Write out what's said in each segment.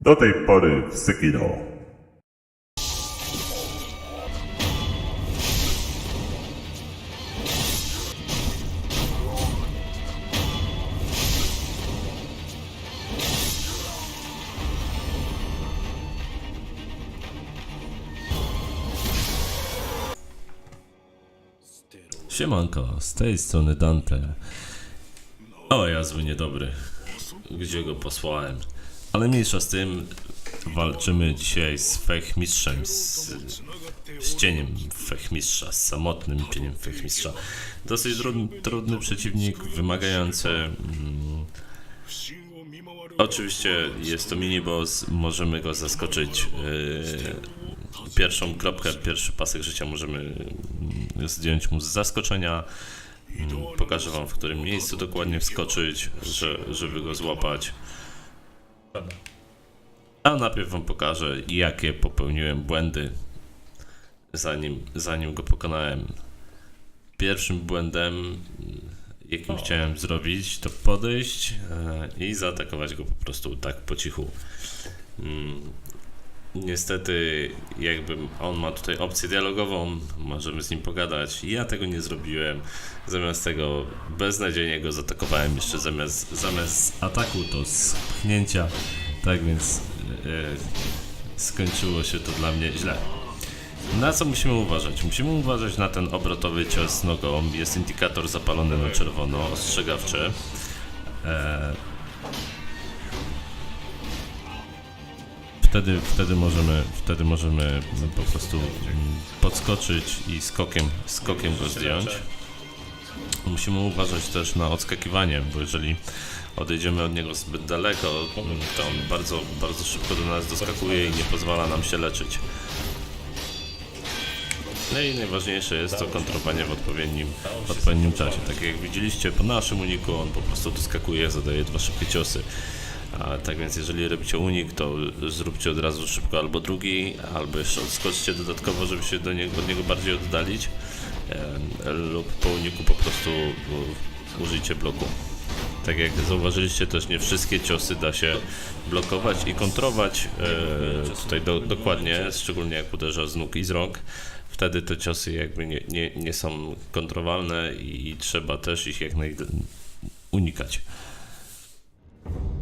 Do tej pory w Sekiro. Siemanko, z tej strony Dante. O, ja zły niedobry. Gdzie go posłałem? Ale mniejsza z tym, walczymy dzisiaj z Fechmistrzem, z, z cieniem Fechmistrza, z samotnym cieniem Fechmistrza. Dosyć trudny, trudny przeciwnik, wymagający... Mm, oczywiście jest to miniboss, możemy go zaskoczyć yy, pierwszą kropkę, pierwszy pasek życia możemy mm, zdjąć mu z zaskoczenia. Mm, Pokażę wam w którym miejscu dokładnie wskoczyć, że, żeby go złapać. A najpierw wam pokażę, jakie popełniłem błędy, zanim, zanim go pokonałem. Pierwszym błędem, jakim chciałem zrobić, to podejść e, i zaatakować go po prostu tak po cichu. Niestety, jakby on ma tutaj opcję dialogową, możemy z nim pogadać. Ja tego nie zrobiłem. Zamiast tego beznadziejnie go zaatakowałem jeszcze zamiast, zamiast ataku to z pchnięcia. Tak więc e, skończyło się to dla mnie źle. Na co musimy uważać? Musimy uważać na ten obrotowy cios nogą. Jest indykator zapalony na czerwono, ostrzegawczy. E, wtedy, wtedy możemy, wtedy możemy po prostu mm, podskoczyć i skokiem, skokiem go zdjąć. Musimy uważać też na odskakiwanie, bo jeżeli odejdziemy od niego zbyt daleko, mm, to on bardzo, bardzo szybko do nas doskakuje i nie pozwala nam się leczyć. No i najważniejsze jest to kontrowanie w odpowiednim, w odpowiednim czasie. Tak jak widzieliście po naszym uniku, on po prostu doskakuje, zadaje dwa szybkie ciosy. Tak więc jeżeli robicie unik, to zróbcie od razu szybko albo drugi, albo jeszcze odskoczcie dodatkowo, żeby się do niego, od niego bardziej oddalić. E, lub po uniku po prostu u, użyjcie bloku. Tak jak zauważyliście też nie wszystkie ciosy da się blokować i kontrować e, tutaj do, dokładnie, szczególnie jak uderza z nóg i z rąk. Wtedy te ciosy jakby nie, nie, nie są kontrowalne i trzeba też ich jak naj unikać.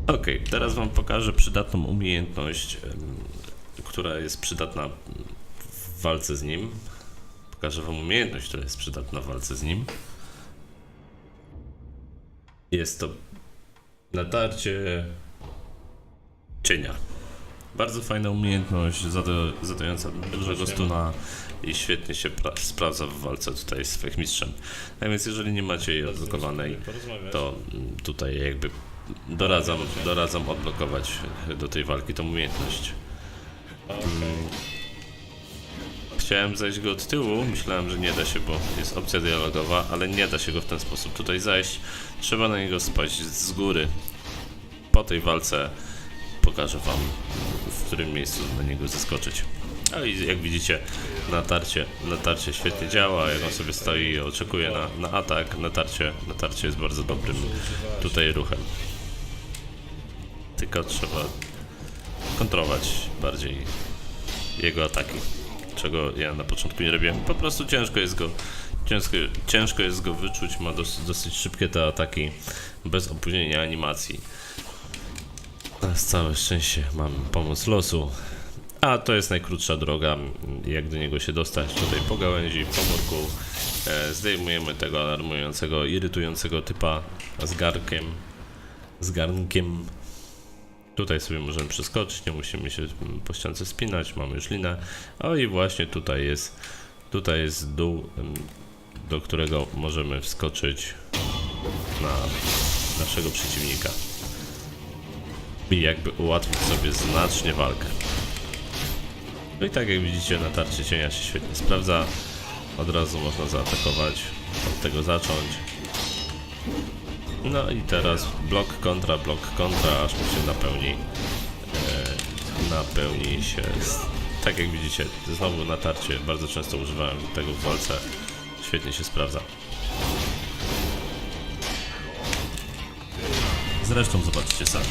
Ok, teraz Wam pokażę przydatną umiejętność, która jest przydatna w walce z nim. Pokażę Wam umiejętność, która jest przydatna w walce z nim. Jest to natarcie cienia. Bardzo fajna umiejętność, zada, zadająca dużego stuna i świetnie się pra- sprawdza w walce tutaj z Fechmistrzem. Tak więc jeżeli nie macie jej odblokowanej, to mm, tutaj jakby doradzam, doradzam odblokować do tej walki tą umiejętność. Mm. Chciałem zejść go od tyłu, myślałem, że nie da się, bo jest opcja dialogowa, ale nie da się go w ten sposób tutaj zajść. Trzeba na niego spaść z góry. Po tej walce pokażę Wam, w którym miejscu na niego zeskoczyć. A i jak widzicie, natarcie, natarcie świetnie działa, jak on sobie stoi i oczekuje na, na atak, natarcie, natarcie jest bardzo dobrym tutaj ruchem. Tylko trzeba kontrolować bardziej jego ataki, czego ja na początku nie robiłem. Po prostu ciężko jest go, ciężko, ciężko jest go wyczuć, ma dosyć, dosyć szybkie te ataki, bez opóźnienia animacji. Na całe szczęście mam pomoc losu. A to jest najkrótsza droga, jak do niego się dostać. Tutaj po gałęzi, po murku e, zdejmujemy tego alarmującego, irytującego typa z garkiem. Z garnkiem. Tutaj sobie możemy przeskoczyć, nie musimy się po ściance spinać, mamy już linę. O i właśnie tutaj jest, tutaj jest dół, do którego możemy wskoczyć na naszego przeciwnika. I jakby ułatwić sobie znacznie walkę. No i tak jak widzicie, natarcie cienia się świetnie sprawdza. Od razu można zaatakować, od tego zacząć. No i teraz blok kontra, blok kontra, aż mu się napełni. E, napełni się. Tak jak widzicie, znowu natarcie. Bardzo często używałem tego w walce. Świetnie się sprawdza. Zresztą zobaczcie sami.